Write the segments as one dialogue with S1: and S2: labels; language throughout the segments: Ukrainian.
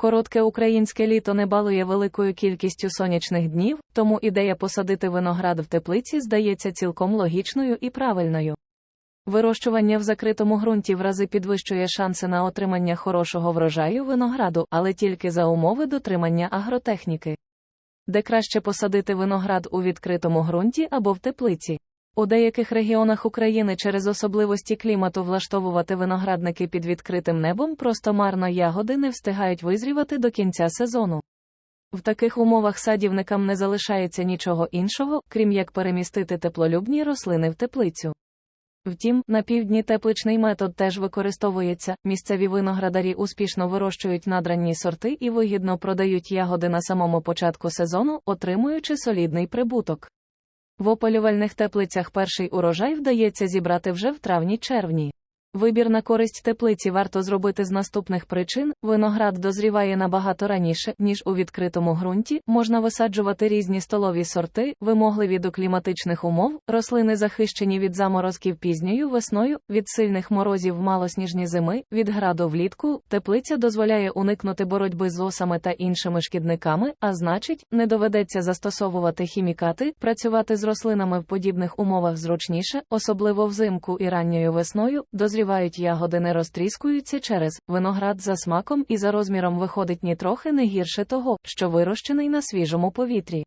S1: Коротке українське літо не балує великою кількістю сонячних днів, тому ідея посадити виноград в теплиці здається цілком логічною і правильною. Вирощування в закритому ґрунті в рази підвищує шанси на отримання хорошого врожаю винограду, але тільки за умови дотримання агротехніки. Де краще посадити виноград у відкритому ґрунті або в теплиці. У деяких регіонах України через особливості клімату влаштовувати виноградники під відкритим небом просто марно ягоди не встигають визрівати до кінця сезону. В таких умовах садівникам не залишається нічого іншого, крім як перемістити теплолюбні рослини в теплицю. Втім, на півдні тепличний метод теж використовується, місцеві виноградарі успішно вирощують надранні сорти і вигідно продають ягоди на самому початку сезону, отримуючи солідний прибуток. В опалювальних теплицях перший урожай вдається зібрати вже в травні-червні. Вибір на користь теплиці варто зробити з наступних причин: виноград дозріває набагато раніше, ніж у відкритому ґрунті, можна висаджувати різні столові сорти, вимогливі до кліматичних умов, рослини захищені від заморозків пізньою весною, від сильних морозів малосніжні зими, від граду влітку. Теплиця дозволяє уникнути боротьби з осами та іншими шкідниками, а значить, не доведеться застосовувати хімікати, працювати з рослинами в подібних умовах зручніше, особливо взимку і ранньою весною. Дозрівають ягоди не розтріскуються через виноград за смаком і за розміром виходить нітрохи не гірше того, що вирощений на свіжому повітрі.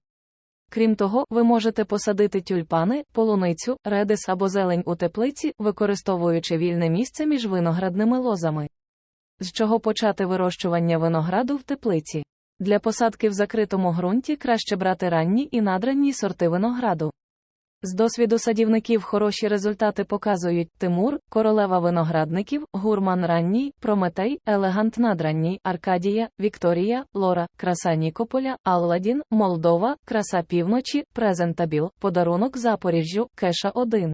S1: Крім того, ви можете посадити тюльпани, полуницю, редис або зелень у теплиці, використовуючи вільне місце між виноградними лозами. З чого почати вирощування винограду в теплиці? Для посадки в закритому ґрунті краще брати ранні і надранні сорти винограду. З досвіду садівників хороші результати показують Тимур, королева виноградників, гурман ранній, Прометей, елегант надранній, Аркадія, Вікторія, Лора, краса Нікополя, Алладін, Молдова, краса півночі, презентабіл, подарунок Запоріжжю, Кеша 1.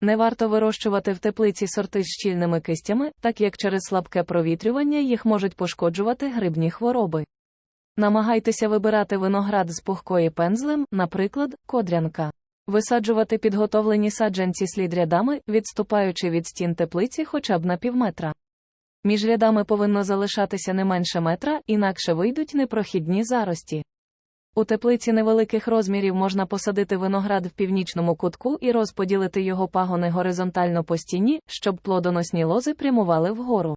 S1: Не варто вирощувати в теплиці сорти з щільними кистями, так як через слабке провітрювання їх можуть пошкоджувати грибні хвороби. Намагайтеся вибирати виноград з пухкої пензлем, наприклад, кодрянка. Висаджувати підготовлені саджанці слід рядами, відступаючи від стін теплиці хоча б на півметра. Між рядами повинно залишатися не менше метра, інакше вийдуть непрохідні зарості. У теплиці невеликих розмірів можна посадити виноград в північному кутку і розподілити його пагони горизонтально по стіні, щоб плодоносні лози прямували вгору.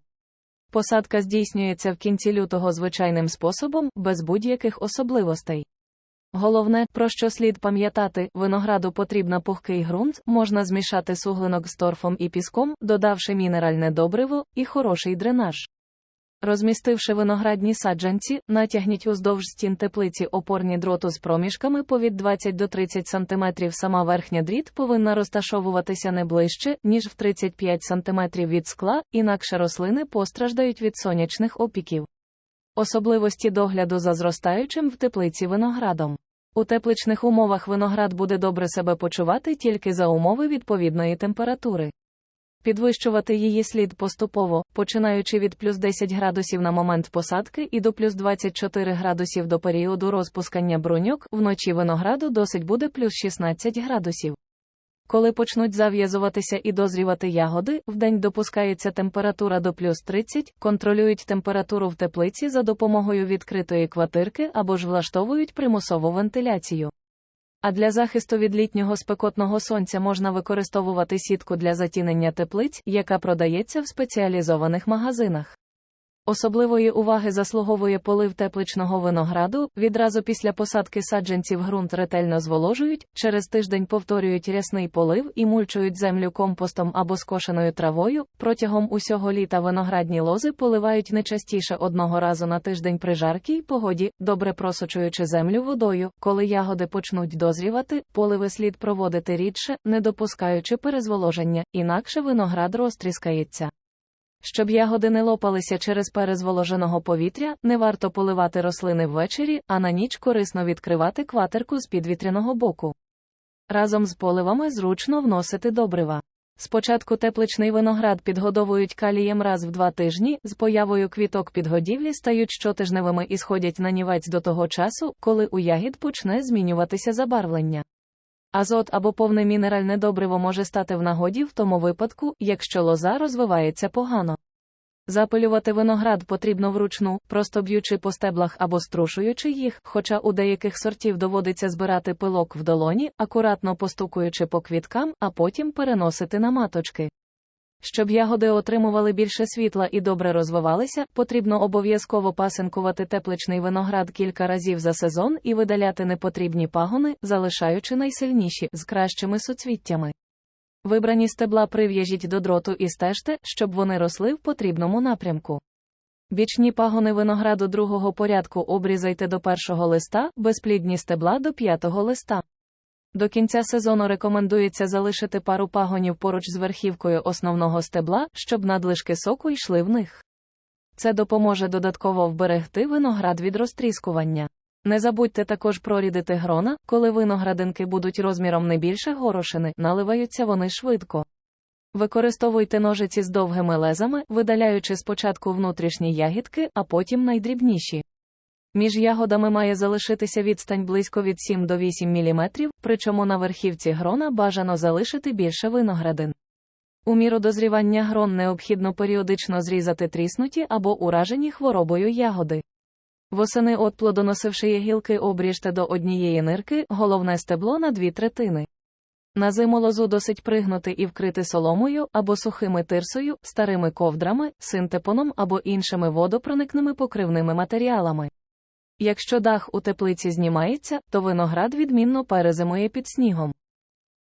S1: Посадка здійснюється в кінці лютого звичайним способом, без будь-яких особливостей. Головне, про що слід пам'ятати, винограду потрібна пухкий ґрунт, можна змішати суглинок з торфом і піском, додавши мінеральне добриво і хороший дренаж. Розмістивши виноградні саджанці, натягніть уздовж стін теплиці опорні дроту з проміжками по від 20 до 30 см. Сама верхня дріт повинна розташовуватися не ближче, ніж в 35 см від скла, інакше рослини постраждають від сонячних опіків. Особливості догляду за зростаючим в теплиці виноградом. У тепличних умовах виноград буде добре себе почувати тільки за умови відповідної температури. Підвищувати її слід поступово, починаючи від плюс 10 градусів на момент посадки і до плюс 24 градусів до періоду розпускання бруньок, вночі винограду досить буде плюс 16 градусів. Коли почнуть зав'язуватися і дозрівати ягоди, вдень допускається температура до плюс 30, контролюють температуру в теплиці за допомогою відкритої квартирки або ж влаштовують примусову вентиляцію. А для захисту від літнього спекотного сонця можна використовувати сітку для затінення теплиць, яка продається в спеціалізованих магазинах. Особливої уваги заслуговує полив тепличного винограду, відразу після посадки саджанців ґрунт ретельно зволожують, через тиждень повторюють рясний полив і мульчують землю компостом або скошеною травою. Протягом усього літа виноградні лози поливають не частіше одного разу на тиждень при жаркій погоді, добре просочуючи землю водою. Коли ягоди почнуть дозрівати, поливи слід проводити рідше, не допускаючи перезволоження, інакше виноград розтріскається. Щоб ягоди не лопалися через перезволоженого повітря, не варто поливати рослини ввечері, а на ніч корисно відкривати кватерку з підвітряного боку. Разом з поливами зручно вносити добрива. Спочатку тепличний виноград підгодовують калієм раз в два тижні, з появою квіток підгодівлі стають щотижневими і сходять на нівець до того часу, коли у ягід почне змінюватися забарвлення. Азот або повне мінеральне добриво може стати в нагоді в тому випадку, якщо лоза розвивається погано. Запилювати виноград потрібно вручну, просто б'ючи по стеблах або струшуючи їх, хоча у деяких сортів доводиться збирати пилок в долоні, акуратно постукуючи по квіткам, а потім переносити на маточки. Щоб ягоди отримували більше світла і добре розвивалися, потрібно обов'язково пасинкувати тепличний виноград кілька разів за сезон і видаляти непотрібні пагони, залишаючи найсильніші з кращими суцвіттями. Вибрані стебла прив'яжіть до дроту і стежте, щоб вони росли в потрібному напрямку. Бічні пагони винограду другого порядку обрізайте до першого листа, безплідні стебла до п'ятого листа. До кінця сезону рекомендується залишити пару пагонів поруч з верхівкою основного стебла, щоб надлишки соку йшли в них. Це допоможе додатково вберегти виноград від розтріскування. Не забудьте також прорідити грона, коли виноградинки будуть розміром не більше горошини, наливаються вони швидко. Використовуйте ножиці з довгими лезами, видаляючи спочатку внутрішні ягідки, а потім найдрібніші. Між ягодами має залишитися відстань близько від 7 до 8 мм, причому на верхівці грона бажано залишити більше виноградин. У міру дозрівання грон необхідно періодично зрізати тріснуті або уражені хворобою ягоди. Восени от плодоносивши гілки обріжте до однієї нирки, головне стебло на дві третини. На зиму лозу досить пригнути і вкрити соломою або сухими тирсою, старими ковдрами, синтепоном або іншими водопроникними покривними матеріалами. Якщо дах у теплиці знімається, то виноград відмінно перезимує під снігом.